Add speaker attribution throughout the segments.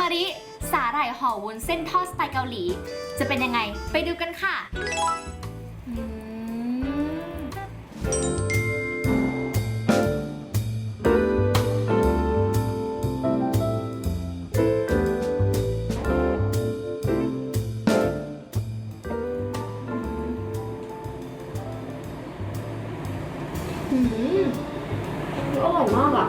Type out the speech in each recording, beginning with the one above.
Speaker 1: มาริ สาหร่ายห่อวุ้นเส้นทอดสไตล์เกาหลี จะเป็นยังไง ไปดูกันค่ะอืมอืมอร่อยมากอะ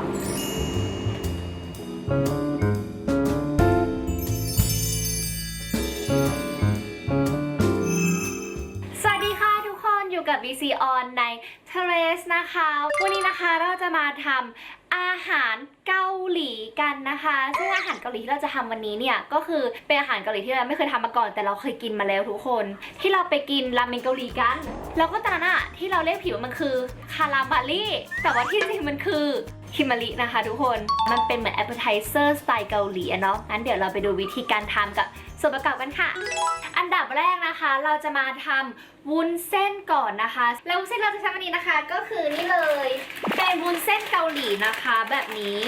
Speaker 1: BC On ใน t e r a c e นะคะ วันนี้นะคะเราจะมาทำอาหารเกาหลีกันนะคะ ซึ่งอาหารเกาหลีที่เราจะทำวันนี้เนี่ยก็คือเป็นอาหารเกาหลีที่เราไม่เคยทำมาก่อน แต่เราเคยกินมาแล้วทุกคน ที่เราไปกินราเมงเกาหลีกัน แล้วก็ตอนนั้นอะที่เราเรียกผิวมันคือคาราบาลี่แต่ว่าที่จริงมันคือคิมมารินะคะทุกคน มันเป็นเหมือนแอปเปอร์ไทเซอร์สไตล์เกาหลีอะเนาะ งั้นเดี๋ยวเราไปดูวิธีการทำกับส่วนประกอบกันค่ะ อันดับแรกนะคะ เราจะมาทำวุ้นเส้นก่อนนะคะ แล้ววุ้นเส้นเราจะใช้วันนี้นะคะ ก็คือนี่เลย เป็นวุ้นเส้นเกาหลีนะคะ แบบนี้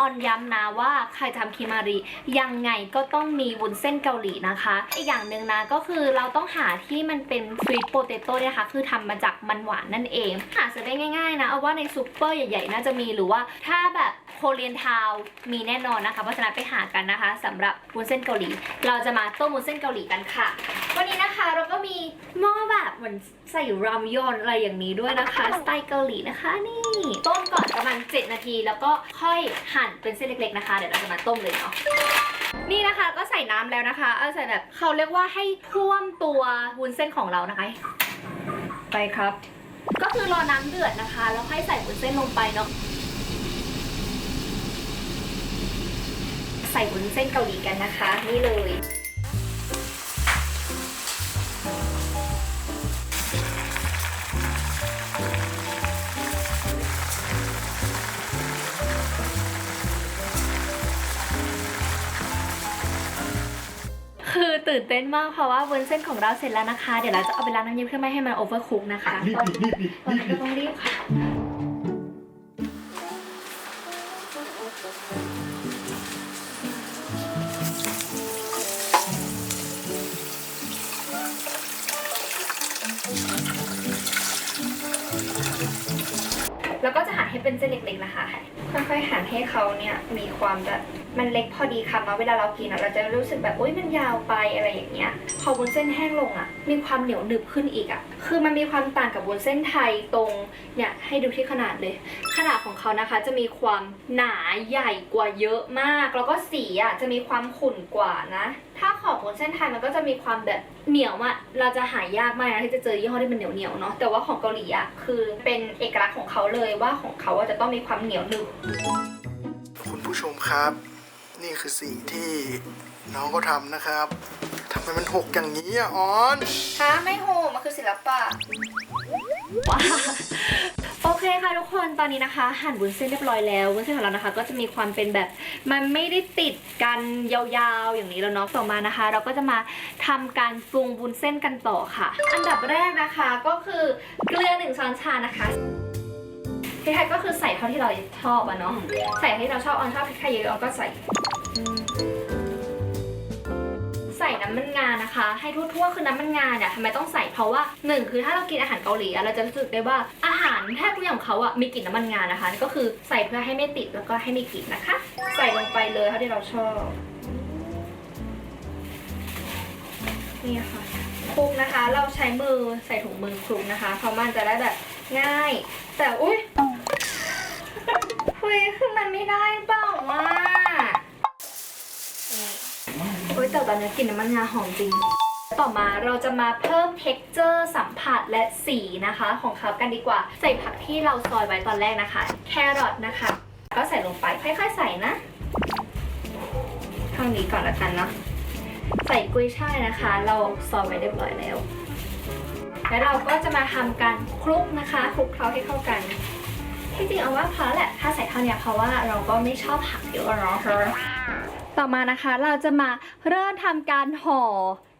Speaker 1: ออนย้ำนะว่าใครทำคิมารียังไงก็ต้องมีวุ้นเส้นเกาหลีนะคะ อีกอย่างหนึ่งนะก็คือเราต้องหาที่มันเป็นสวีทโปเตโต้เนี่ยค่ะคือทำมาจากมันหวานนั่นเอง หาซื้อได้ง่ายๆนะเอาว่าในซูเปอร์ใหญ่ๆน่าจะมีหรือว่าถ้าแบบ โคเรียนทาวมีแน่นอนนะคะ เพราะฉะนั้นไปหากันนะคะสำหรับวุ้นเส้นเกาหลี เราจะมาต้มวุ้นเส้นเกาหลีกันค่ะ วันนี้นะคะเราก็มีหม้อแบบเหมือนใส่รามยอนอะไรอย่างนี้ด้วยนะคะสไตล์เกาหลีนะคะนี่ ต้มก่อนประมาณ7นาที แล้วก็ค่อยหั่นเป็นเส้นเล็กๆนะคะ เดี๋ยวเราจะมาต้มเลยเนาะนี่นะคะก็ใส่น้ำแล้วนะคะ เอาใส่แบบเขาเรียกว่าให้ท่วมตัววุ้นเส้นของเรานะคะ ไปครับ ก็คือรอน้ำเดือดนะคะ แล้วค่อยใส่วุ้นเส้นลงไปเนาะ ส่วุ้นเส้นเกาหลีกันนะคะ นี่เลย คือตื่นเต้นมากเพราะว่าวุ้นเส้นของเราเสร็จแล้วนะคะ เดี๋ยวเราจะเอาไปล้างน้ำเย็นเพื่อไม่ให้มันโอเวอร์คุกนะคะ
Speaker 2: รีบดิรีบดิ
Speaker 1: ตอน
Speaker 2: รีบ
Speaker 1: นี้
Speaker 2: ดิ
Speaker 1: ก็ต้องรีบค่ะ แล้วก็จะหั่นให้เป็นเส้นเล็กๆนะคะ ค่อยๆหั่นให้เขาเนี่ยมีความแบบมันเล็กพอดีคำนะเวลาเรากินเราจะรู้สึกแบบอุ้ยมันยาวไปอะไรอย่างเงี้ย พอวุ้นเส้นแห้งลงอะมีความเหนียวหนึบขึ้นอีกอะคือมันมีความต่างกับวุ้นเส้นไทยตรงเนี่ยให้ดูที่ขนาดเลย ขนาดของเขานะคะ จะมีความหนาใหญ่กว่าเยอะมาก แล้วก็สีอะจะมีความขุ่นกว่านะ ถ้าของวุ้นเส้นไทยมันก็จะมีความแบบเหนียวอะเราจะหายากมากนะที่จะเจอยี่ห้อที่มันเหนียวเหนียวๆเนาะแต่ว่าของเกาหลีอะคือเป็นเอกลักษณ์ของเขาเลยว่าของเขาอะจะต้องมีความเหนียวหนึบ
Speaker 2: คุณผู้ชมครับ นี่คือสิ่งที่น้องเขาทำนะครับทำไมมันหกอย่างนี้อะออน
Speaker 1: ฮะไม่โหมันคือศิลปะว้าโอ เคค่ะทุกคนตอนนี้นะคะ หั่นวุ้นเส้นเรียบร้อยแล้ววุ้นเส้นของเรานะคะ ก็จะมีความเป็นแบบมันไม่ได้ติดกันยาวๆอย่างนี้แล้วเนาะต่อมานะคะ เราก็จะมาทำการปรุงวุ้นเส้นกันต่อค่ะ อันดับแรกนะคะก็คือเกลือหนึ่งช้อนชานะคะพริกไทยก็คือใส่เท่าที่เราชอบอะเนาะใส่ที่เราชอบออนชอบพริกไทยเยอะออนก็ใส่ ส่น้ำมันงานะคะ ให้ทั่วๆคือน้ำมันงาเนี่ยทำไมต้องใส่เพราะว่าหนึ่งคือถ้าเรากินอาหารเกาหลีอะเราจะรู้สึกได้ว่าอาหารแทบทุกอย่างของเขาอะมีกลิ่นน้ำมันงานะคะก็คือใส่เพื่อให้ไม่ติดแล้วก็ให้มีกลิ่นนะคะ ใส่ลงไปเลยเท่าที่เราชอบนี่ค่ะคลุกนะคะ เราใช้มือใส่ถุงมือคลุกนะคะ เพราะมันจะได้แบบง่าย แต่อุ้ยเฮ้ยคือมันไม่ได้เปล่าว่า โอ้ยแต่ตอนนี้กลิ่นน้ำมันงาหอมจริง ต่อมาเราจะมาเพิ่ม texture สัมผัสและสีนะคะ ของเขากันดีกว่า ใส่ผักที่เราซอยไว้ตอนแรกนะคะ แครอทนะคะ ก็ใส่ลงไปค่อยๆใส่นะเท่านี้ก่อนละกันเนาะใส่กุ้ยช่ายนะคะ เราซอยไว้เรียบร้อยแล้ว แล้วเราก็จะมาทำการคลุกนะคะคลุกเคล้าให้เข้ากันที่จริงเอาว่าพอแล้วแหละถ้าใส่เท่านี้เพราะว่าเราก็ไม่ชอบผักเยอะเนาะ ต่อมานะคะเราจะมาเริ่มทำการห่อ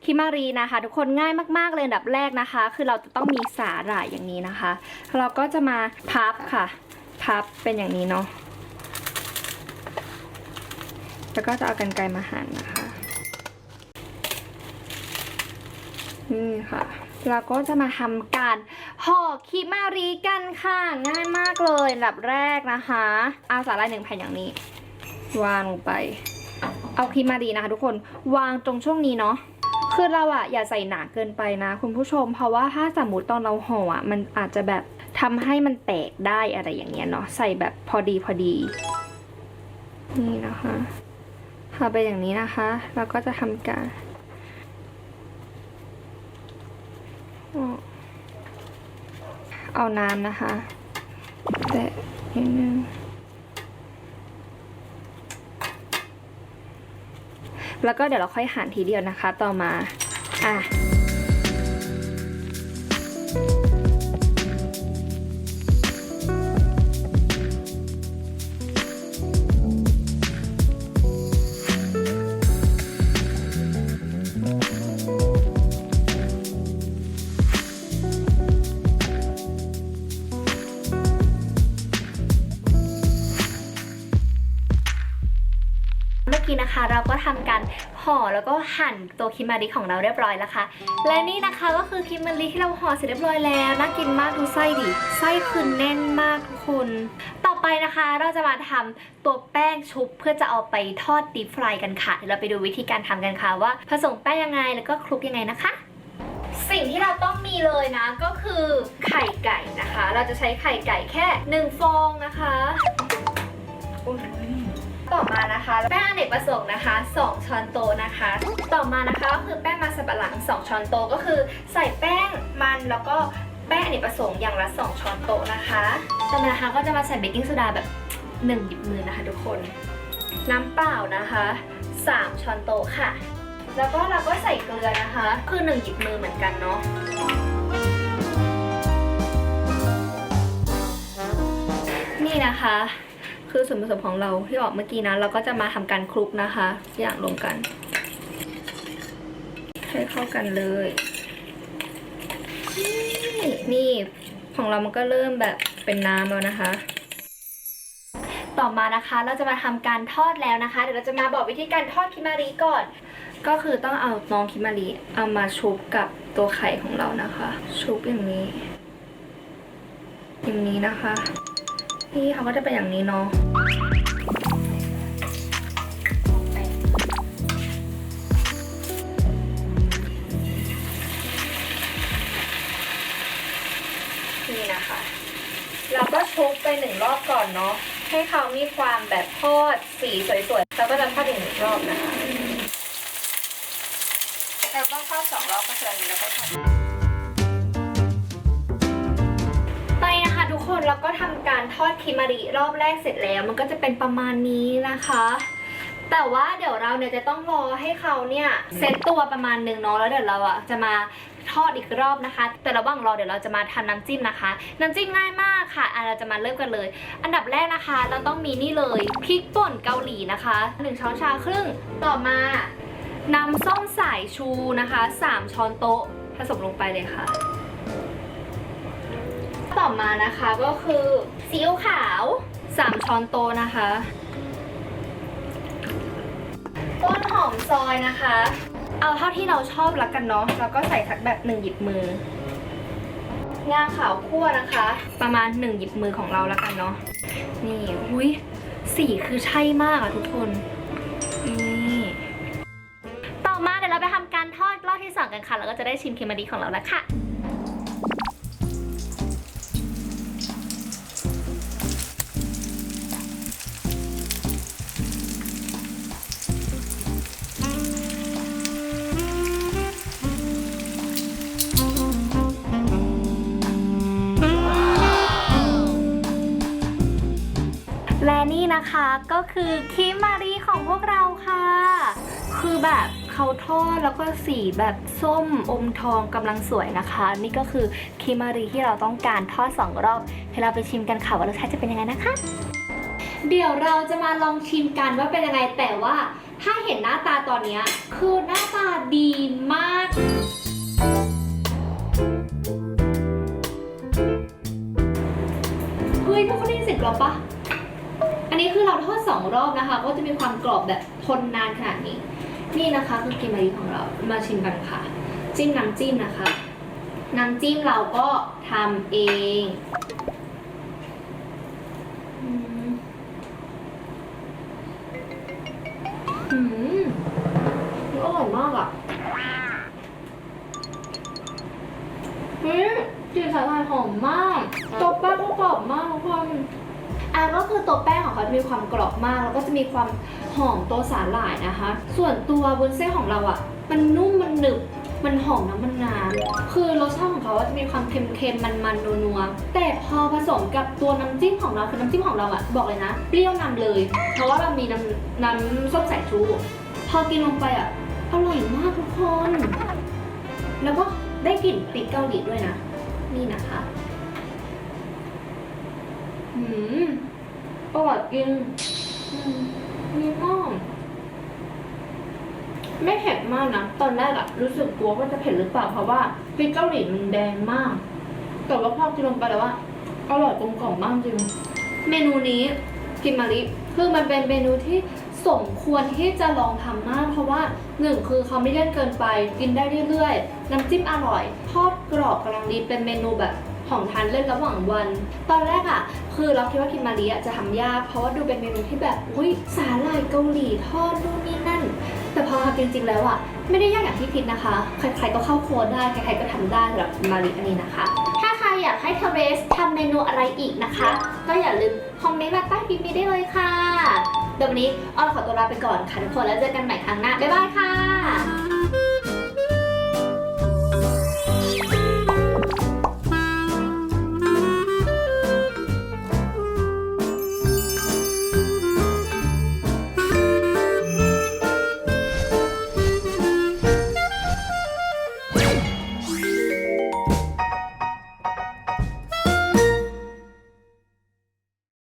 Speaker 1: คิมารีนะคะ ทุกคนง่ายมากๆเลยอันดับแรกนะคะ คือเราจะต้องมีสาหร่ายอย่างนี้นะคะ เราก็จะมาพับค่ะ พับเป็นอย่างนี้เนาะแล้วก็จะเอากันไกรมาหั่นนะคะนี่ค่ะเราก็จะมาทำการห่อคิมารีกันค่ะง่ายมากเลยอันดับแรกนะคะ เอาสาหร่ายหนึ่งแผ่นอย่างนี้ วางลงไป เอาคิมารีนะคะทุกคนวางตรงช่วงนี้เนาะคือเราอะอย่าใส่หนาเกินไปนะ คุณผู้ชม เพราะว่าถ้าสมมติตอนเราห่ออะมันอาจจะแบบทำให้มันแตกได้อะไรอย่างเงี้ยเนาะใส่แบบพอดีพอดี นี่นะคะทำไปอย่างนี้นะคะ เราก็จะทำการเอาน้ำนะคะ แต่นิดนึง แล้วก็เดี๋ยวเราค่อยหั่นทีเดียวนะคะ ต่อมา อะ นะคะ เราก็ทำการห่อแล้วก็หั่นตัวคิมมาริของเราเรียบร้อยแล้วค่ะ และนี่นะคะก็คือคิมมาริที่เราห่อเสร็จเรียบร้อยแล้วน่ากินมากดูไส้ดิไส้คือแน่นมากทุกคน ต่อไปนะคะเราจะมาทำตัวแป้งชุบเพื่อจะเอาไปทอดดีฟรายกันค่ะเดี๋ยวเราไปดูวิธีการทำกันค่ะว่าผสมแป้งยังไงแล้วก็คลุกยังไงนะคะสิ่งที่เราต้องมีเลยนะก็คือไข่ไก่นะคะ เราจะใช้ไข่ไก่แค่หนึ่งฟองนะคะ ต่อมานะคะ เนกประสงค์นะคะ 2 ช้อนโต๊ะนะคะ ต่อมานะคะก็คือแป้งมันสำปะหลัง 2 ช้อนโต๊ะก็คือใส่แป้งมันแล้วก็แป้งอเนกประสงค์อย่างละ 2 ช้อนโต๊ะนะคะต่อมานะคะก็จะมาใส่เบกกิ้งโซดาแบบ1หยิบมือนะคะทุกคน น้ำเปล่านะคะ 3 ช้อนโต๊ะค่ะ แล้วก็เราก็ใส่เกลือนะคะ คือ1หยิบมือเหมือนกันเนาะนี่นะคะ คือส่วนผสมของเราที่ออกเมื่อกี้นะเราก็จะมาทำการคลุกนะคะอย่างรวมกัน ให้เข้ากันเลย นี่ของเรามันก็เริ่มแบบเป็นน้ำแล้วนะคะต่อมานะคะเราจะมาทำการทอดแล้วนะคะ เดี๋ยวเราจะมาบอกวิธีการทอดคิมารีก่อน ก็คือต้องเอาน้องคิมารีเอามาชุบกับตัวไข่ของเรานะคะ ชุบอย่างนี้ อย่างนี้นะคะ นี่เขาก็จะเป็นอย่างนี้เนาะนี่นะคะ เราก็ชุบไปหนึ่งรอบก่อนเนาะ ให้เขามีความแบบทอดสีสวยๆแล้วก็จะทอดอีกหนึ่งรอบนะคะเราต้องทอดสองรอบก็คืออันนี้แล้วก็ทอด นะคะทุกคนเราก็ทำการทอดคิมาริรอบแรกเสร็จแล้ว มันก็จะเป็นประมาณนี้นะคะ แต่ว่าเดี๋ยวเราเนี่ยจะต้องรอให้เขาเนี่ยเซตตัวประมาณหนึ่งเนาะแล้วเดี๋ยวเราอะจะมาทอดอีกรอบนะคะ แต่ระหว่างรอเดี๋ยวเราจะมาทำน้ำจิ้มนะคะ น้ำจิ้มง่ายมากค่ะเราจะมาเริ่มกันเลย อันดับแรกนะคะ เราต้องมีนี่เลยพริกป่นเกาหลีนะคะหนึ่งช้อนชาครึ่งต่อมาน้ำส้มสายชูนะคะสามช้อนโต๊ะผสมลงไปเลยค่ะ ต่อมานะคะก็คือซีอิ๊วขาว3ช้อนโต๊ะนะคะต้นหอมซอยนะคะ เอาเท่าที่เราชอบละกันเนาะแล้วก็ใส่สักแบบหนึ่งหยิบมืองาขาวคั่วนะคะ ประมาณหนึ่งหยิบมือของเราละกันเนาะนี่หุยสีคือใช่มากอะทุกคนนี่ต่อมาเดี๋ยวเราไปทำการทอดรอบที่สองกันค่ะ แล้วก็จะได้ชิมเคมาดีของเราแล้วค่ะ นะคะก็คือคิมารีของพวกเราค่ะ คือแบบเขาทอดแล้วก็สีแบบส้มอมทองกำลังสวยนะคะ นี่ก็คือคิมารีที่เราต้องการทอดสองรอบให้เราไปชิมกันค่ะว่ารสชาติจะเป็นยังไงนะคะ เดี๋ยวเราจะมาลองชิมกันว่าเป็นยังไงแต่ว่าถ้าเห็นหน้าตาตอนนี้คือหน้าตาดีมากเฮ้ยพวกเขาได้ยินเสียงกรอบปะ นนนี้คือเราทอดสองรอบนะคะ ก็จะมีความกรอบแบบทนนานขนาดนี้ นี่นะคะคือกิมมารีของเรา มาชิมกันค่ะ จิ้มน้ำจิ้มนะคะ น้ำจิ้มเราก็ทำเองอืมอืมอร่อยมากอะเฮ้ยกลิ่นสาหร่ายหอมมากตัวแป้งก็กรอบมากทุกคน อะก็คือตัวแป้งของเขาจะมีความกรอบมาก แล้วก็จะมีความหอมตัวสาหร่ายนะคะ ส่วนตัวบุนเส้นของเราอะ มันนุ่มมันหนึบมันหอมน้ำมันนานคือรสชาติของเขาจะมีความเค็มๆ มันๆ นัวๆ แต่พอผสมกับตัวน้ำจิ้มของเราคือน้ำจิ้มของเราอะบอกเลยนะ เปรี้ยวนำเลย เพราะว่าเรามีน้ำน้ำส้มสายชู พอกินลงไปอะอร่อยมากทุกคน แล้วก็ได้กลิ่นพริกเกาหลีด้วยนะ นี่นะคะ อืม อร่อยจริงอืมมีมากไม่เผ็ดมากนะ ตอนแรกอะรู้สึกกลัวว่าจะเผ็ดหรือเปล่า เพราะว่าพริกเกาหลีมันแดงมาก แต่ว่าพอกินลงไปแล้วว่าอร่อยกลมกล่อมมากจริง เมนูนี้กินมาริคือมันเป็นเมนูที่สมควรที่จะลองทำมาก เพราะว่าหนึ่งคือเขาไม่เลี่ยนเกินไป กินได้เรื่อยๆ น้ำจิ้มอร่อย ทอดกรอบกำลังดีเป็นเมนูแบบ ของทานเล่นระหว่างวัน ตอนแรกอะคือเราคิดว่ากินมาริอะจะทำยาก เพราะว่าดูเป็นเมนูที่แบบอุ้ยสาหร่ายเกาหลีทอดนู่นนี่นั่น แต่พอทำจริงๆแล้วอะไม่ได้ยากอย่างที่คิดนะคะ ใครๆก็เข้าครัวได้ ใครๆก็ทำได้สำหรับมาริอันนี้นะคะ ถ้าใครอยากให้เทเรสทำเมนูอะไรอีกนะคะ ก็อย่าลืมคอมเมนต์มาใต้คลิปนี้ได้เลยค่ะเดี๋ยววันนี้ออนขอตัวลาไปก่อนค่ะทุกคนแล้วเจอกันใหม่ครั้งหน้าบ๊ายบายค่ะ